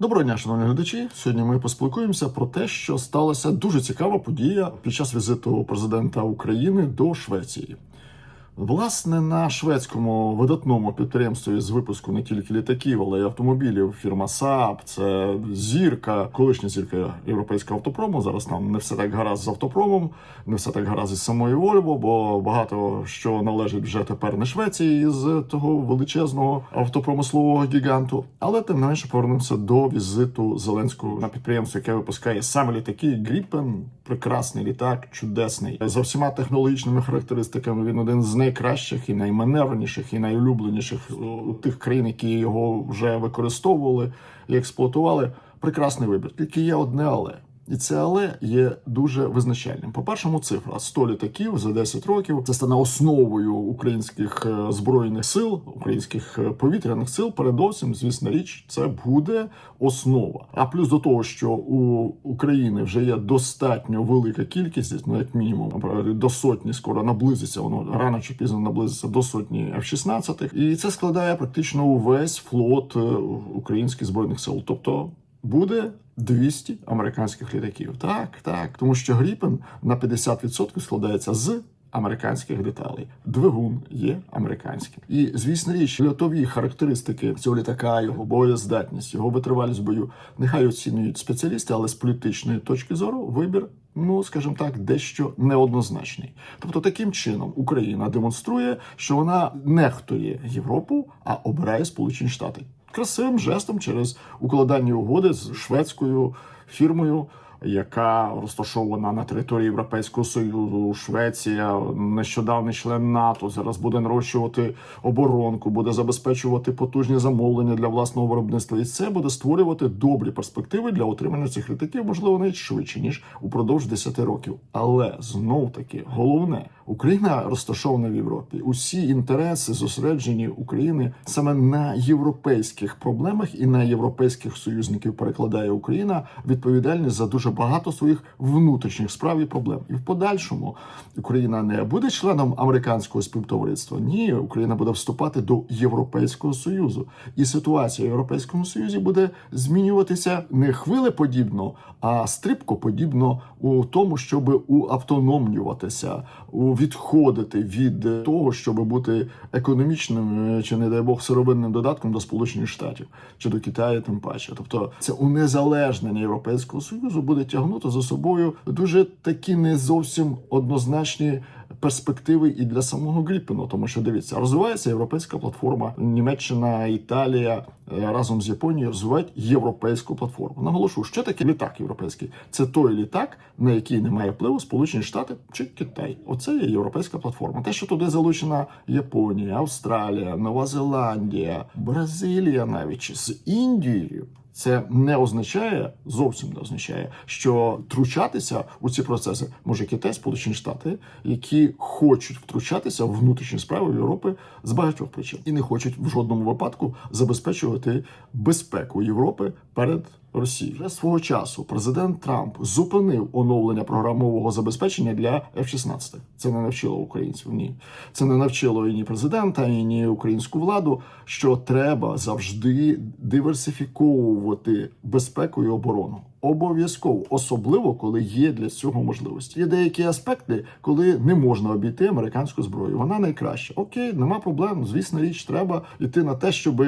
Доброго дня, шановні глядачі. Сьогодні ми поспілкуємося про те, що сталася дуже цікава подія під час візиту президента України до Швеції. Власне, на шведському видатному підприємстві з випуску не тільки літаків, але й автомобілів, фірма Saab, це зірка, колишня зірка європейського автопрому. Зараз там не все так гаразд з автопромом, не все так гаразд із самою Вольво, бо багато що належить вже тепер не Швеції з того величезного автопромислового гіганту. Але тим не менше повернемося до візиту Зеленського на підприємство, яке випускає саме літаки. Гріпен, прекрасний літак, чудесний за всіма технологічними характеристиками. Він один з найкращих і найманевреніших, і найулюбленіших у тих країн, які його вже використовували і експлуатували. Прекрасний вибір. Тільки є одне але. І це але є дуже визначальним. По першому цифра 100 літаків за 10 років. Це стане основою українських е, збройних сил, українських е, повітряних сил. Передовсім, звісно, річ, це буде основа. А плюс до того, що у України вже є достатньо велика кількість, ну як мінімум до сотні, скоро наблизиться. Воно рано чи пізно наблизиться до сотні F-16. і це складає практично увесь флот е, українських збройних сил. Тобто буде 200 американських літаків. Так, так, тому що Гріпен на 50% складається з. Американських деталей двигун є американським, і звісно річ, льотові характеристики цього літака, його боєздатність, його витривалість бою. Нехай оцінюють спеціалісти, але з політичної точки зору вибір, ну скажімо так, дещо неоднозначний. Тобто, таким чином Україна демонструє, що вона нехтує Європу, а обирає Сполучені Штати красивим жестом через укладання угоди з шведською фірмою. Яка розташована на території Європейського союзу, Швеція, нещодавний член НАТО, зараз буде нарощувати оборонку, буде забезпечувати потужні замовлення для власного виробництва, і це буде створювати добрі перспективи для отримання цих літаків, можливо, навіть швидше ніж упродовж 10 років. Але знов таки головне, Україна розташована в Європі. Усі інтереси зосереджені України саме на європейських проблемах і на європейських союзників перекладає Україна відповідальність за дуже багато своїх внутрішніх справ і проблем. І в подальшому Україна не буде членом американського співтовариства. Ні, Україна буде вступати до Європейського союзу, і ситуація в Європейському Союзі буде змінюватися не хвилеподібно, а стрибкоподібно у тому, щоб уавтономлюватися, відходити від того, щоб бути економічним чи не дай Бог сировинним додатком до Сполучених Штатів чи до Китаю, тим паче. Тобто, це унезалежнення Європейського союзу буде тягнути за собою дуже такі не зовсім однозначні. Перспективи і для самого Гріппену, тому що дивіться, розвивається європейська платформа. Німеччина, Італія е, разом з Японією розвивають європейську платформу. Наголошую, що таке літак європейський? Це той літак, на який немає впливу Сполучені Штати чи Китай. Оце є європейська платформа. Те, що туди залучена Японія, Австралія, Нова Зеландія, Бразилія, навіть з Індією. Це не означає зовсім не означає, що втручатися у ці процеси може Китай, Сполучені Штати, які хочуть втручатися в внутрішні справи Європи з багатьох причин і не хочуть в жодному випадку забезпечувати безпеку Європи перед Росією. Вже свого часу президент Трамп зупинив оновлення програмового забезпечення для F-16. Це не навчило українців. Ні, це не навчило і ні президента, і ні українську владу, що треба завжди диверсифіковувати безпеку і оборону. Обов'язково, особливо коли є для цього можливості. Є деякі аспекти, коли не можна обійти американську зброю. Вона найкраща. Окей, нема проблем. Звісно, річ треба йти на те, щоб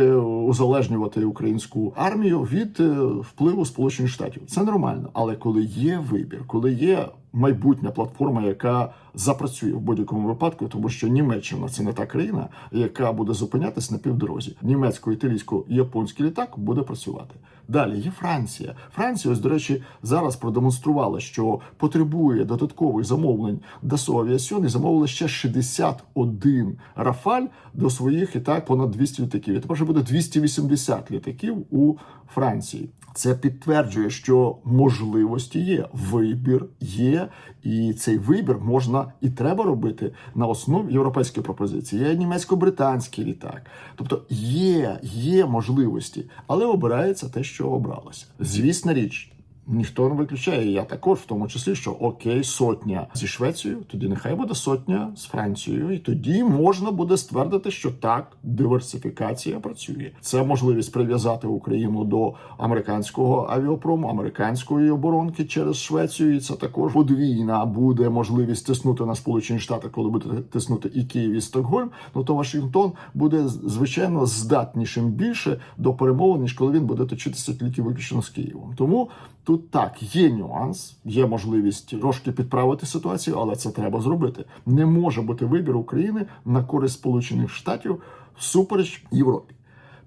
узалежнювати українську армію від е, впливу Сполучених Штатів. Це нормально, але коли є вибір, коли є майбутня платформа, яка запрацює в будь-якому випадку, тому що Німеччина це не та країна, яка буде зупинятись на півдорозі. Німецько-італійсько-японський літак буде працювати. Далі є Франція. Франція, ось до речі, зараз продемонструвала, що потребує додаткових замовлень Dassault Aviation і замовила ще 61 Рафаль до своїх і так понад 200 літаків. І тепер вже буде 280 літаків у Франції. Це підтверджує, що можливості є, вибір є, і цей вибір можна і треба робити на основі європейської пропозиції. Є німецько-британський літак. Тобто є, є можливості, але обирається те, що обралося. Звісна річ. Ніхто не виключає. Я також, в тому числі, що окей, сотня зі Швецією, тоді нехай буде сотня з Францією, і тоді можна буде ствердити, що так, диверсифікація працює. Це можливість прив'язати Україну до американського авіапрому, американської оборонки через Швецію. І це також подвійна буде можливість тиснути на Сполучені Штати, коли буде тиснути і Київ, і Стокгольм. Ну то Вашингтон буде звичайно здатнішим більше до перемовин, ніж коли він буде точитися тільки виключно з Києвом. Тому тут так є нюанс, є можливість трошки підправити ситуацію, але це треба зробити. Не може бути вибір України на користь Сполучених Штатів всупереч Європі.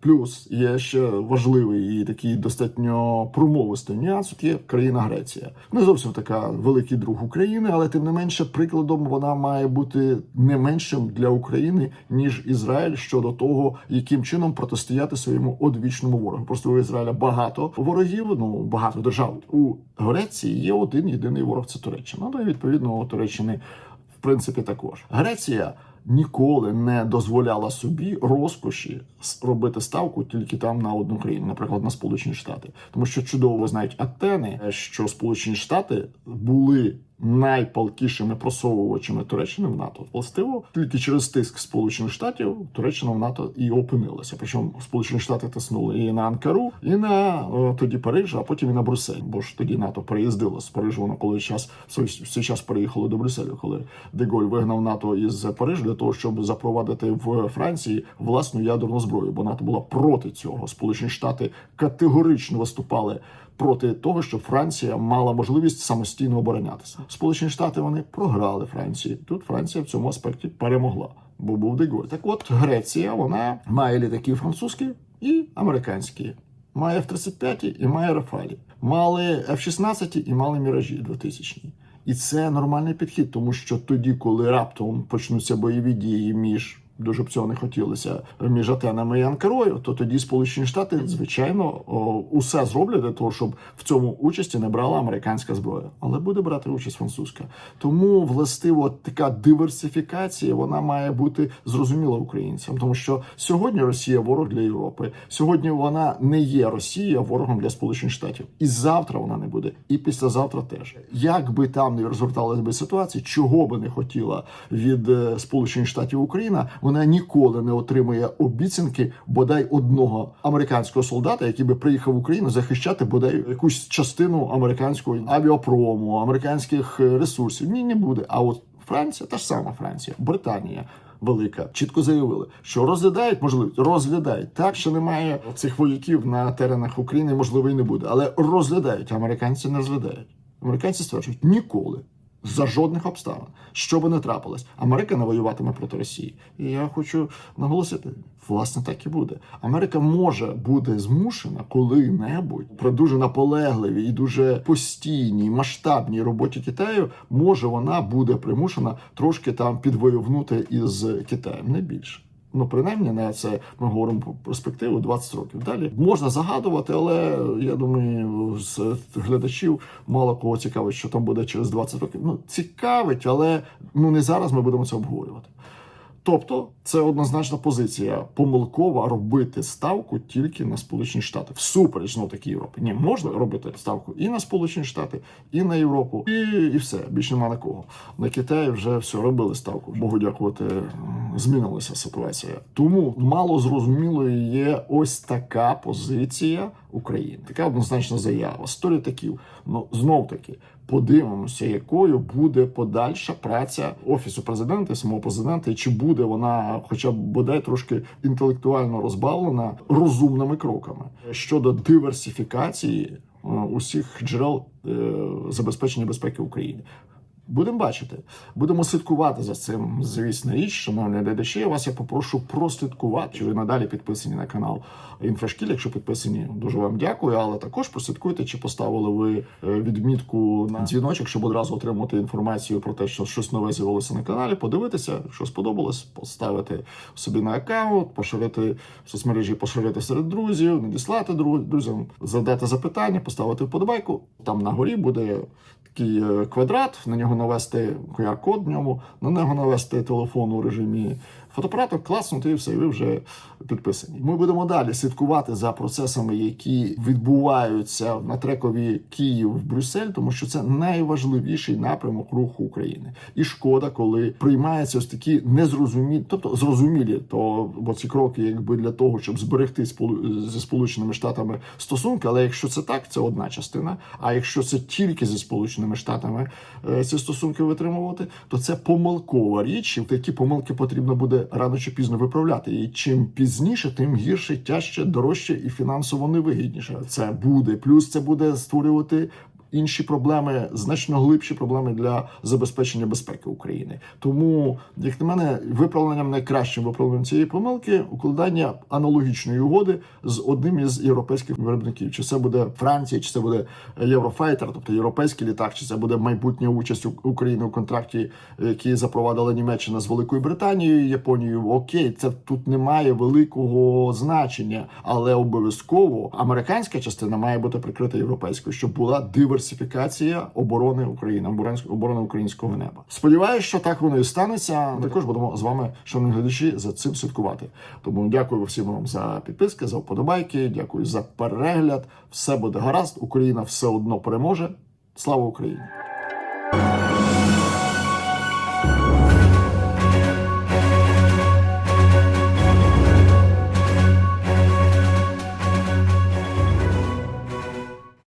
Плюс є ще важливий і такий достатньо промовистий нюанс. Тут є країна Греція. Не зовсім така великий друг України, але тим не менше прикладом вона має бути не меншим для України ніж Ізраїль щодо того, яким чином протистояти своєму одвічному ворогу. Просто у Ізраїля багато ворогів, ну багато держав. У Греції є один єдиний ворог це Туреччина. Ну і відповідно у Туреччини в принципі також Греція ніколи не дозволяла собі розкоші робити ставку тільки там на одну країну, наприклад, на Сполучені Штати, тому що чудово знають Атени, що Сполучені Штати були найпалкішими просовувачами Туреччини в НАТО. Властиво тільки через тиск Сполучених Штатів Туреччина в НАТО і опинилася. Причому Сполучені Штати тиснули і на Анкару, і на е, тоді Париж, а потім і на Брюссель. Бо ж тоді НАТО переїздило з Парижу. Воно коли час в цей- час переїхало до Брюсселю, коли Деголь вигнав НАТО із Парижу для того, щоб запровадити в Франції власну ядерну зброю. Бо НАТО була проти цього. Сполучені Штати категорично виступали проти того, щоб Франція мала можливість самостійно оборонятися. Сполучені Штати вони програли Франції. Тут Франція в цьому аспекті перемогла, бо був Деголь. Так от Греція вона має літаки французькі і американські. Має F-35 і має Рафалі. Мали F-16 і мали Міражі 2000 І це нормальний підхід, тому що тоді, коли раптом почнуться бойові дії між дуже б цього не хотілося між Атенами і Анкарою, то тоді Сполучені Штати, звичайно, усе зроблять для того, щоб в цьому участі не брала американська зброя, але буде брати участь французька. Тому властиво така диверсифікація вона має бути зрозуміла українцям, тому що сьогодні Росія ворог для Європи. Сьогодні вона не є Росія ворогом для Сполучених Штатів, і завтра вона не буде, і післязавтра теж. Як би там не розгорталась би ситуація, чого би не хотіла від е, Сполучених Штатів Україна, вона ніколи не отримує обіцянки бодай одного американського солдата, який би приїхав в Україну захищати бодай якусь частину американського авіапрому, американських е, ресурсів. Ні, не буде. А от Франція, та ж сама Франція, Британія. Велика чітко заявили, що розглядають можливість, розглядають так, що немає цих вояків на теренах України, можливо, і не буде, але розглядають. Американці не розглядають. Американці стверджують ніколи. За жодних обставин, що би не трапилось, Америка не воюватиме проти Росії. І я хочу наголосити, власне, так і буде. Америка може бути змушена коли-небудь при дуже наполегливій і дуже постійній масштабній роботі Китаю, може вона буде примушена трошки там підвоювнути із Китаєм, не більше. Ну, принаймні, на це ми говоримо про перспективу 20 років. Далі можна загадувати, але я думаю, з глядачів мало кого цікавить, що там буде через 20 років. Ну, цікавить, але ну не зараз ми будемо це обговорювати. Тобто, це однозначна позиція помилкова робити ставку тільки на Сполучені Штати. Всупереч знов таки Європи. Ні, можна робити ставку і на Сполучені Штати, і на Європу, і, і все. Більше нема на кого. На Китаї вже все робили ставку. Богу дякувати, змінилася ситуація. Тому мало зрозумілою є ось така позиція України. Така однозначна заява. Сто літаків. Ну знов таки. Подивимося, якою буде подальша праця офісу президента, самого президента, і чи буде вона, хоча б бодай трошки інтелектуально розбавлена розумними кроками щодо диверсифікації е, усіх джерел е, забезпечення безпеки України. Будемо бачити, будемо слідкувати за цим. Звісна річ, шановні глядачі. Я вас я попрошу прослідкувати. Чи ви надалі підписані на канал Інфошкіль? Якщо підписані, дуже вам дякую. Але також прослідкуйте, чи поставили ви е, відмітку на дзвіночок, щоб одразу отримати інформацію про те, що щось нове з'явилося на каналі. Подивитися, якщо сподобалось, поставити собі на аккаунт, поширити в соцмережі, поширити серед друзів, надіслати друзям, задати запитання, поставити вподобайку. Там на горі буде такий е, квадрат, на нього навести QR-код ньому, на нього навести телефон у режимі фотоапарату, класнути і все, ви вже підписані. Ми будемо далі слідкувати за процесами, які відбуваються на трекові Київ-Брюссель, тому що це найважливіший напрямок руху України. І шкода, коли приймаються ось такі незрозумілі, тобто зрозумілі, то бо ці кроки, якби для того, щоб зберегти зі сполученими штатами стосунки. Але якщо це так, це одна частина. А якщо це тільки зі сполученими штатами е, ці стосунки витримувати, то це помилкова річ, і такі помилки потрібно буде рано чи пізно виправляти. І чим пізніше, тим гірше, тяжче, дорожче і фінансово невигідніше це буде. Плюс це буде створювати. Інші проблеми значно глибші проблеми для забезпечення безпеки України. Тому, як на мене, виправленням найкращим виправленням цієї помилки укладання аналогічної угоди з одним із європейських виробників. Чи це буде Франція, чи це буде Єврофайтер, тобто європейський літак, чи це буде майбутня участь України у контракті, який запровадила Німеччина з Великою Британією, Японією. Окей, це тут немає великого значення, але обов'язково американська частина має бути прикрита європейською, щоб була диверсифікація оборони України, оборони українського неба. Сподіваюся, що так воно і станеться. Ми також будемо з вами, шановні глядачі, за цим слідкувати. Тому дякую всім вам за підписки, за вподобайки. Дякую за перегляд. Все буде гаразд. Україна все одно переможе. Слава Україні!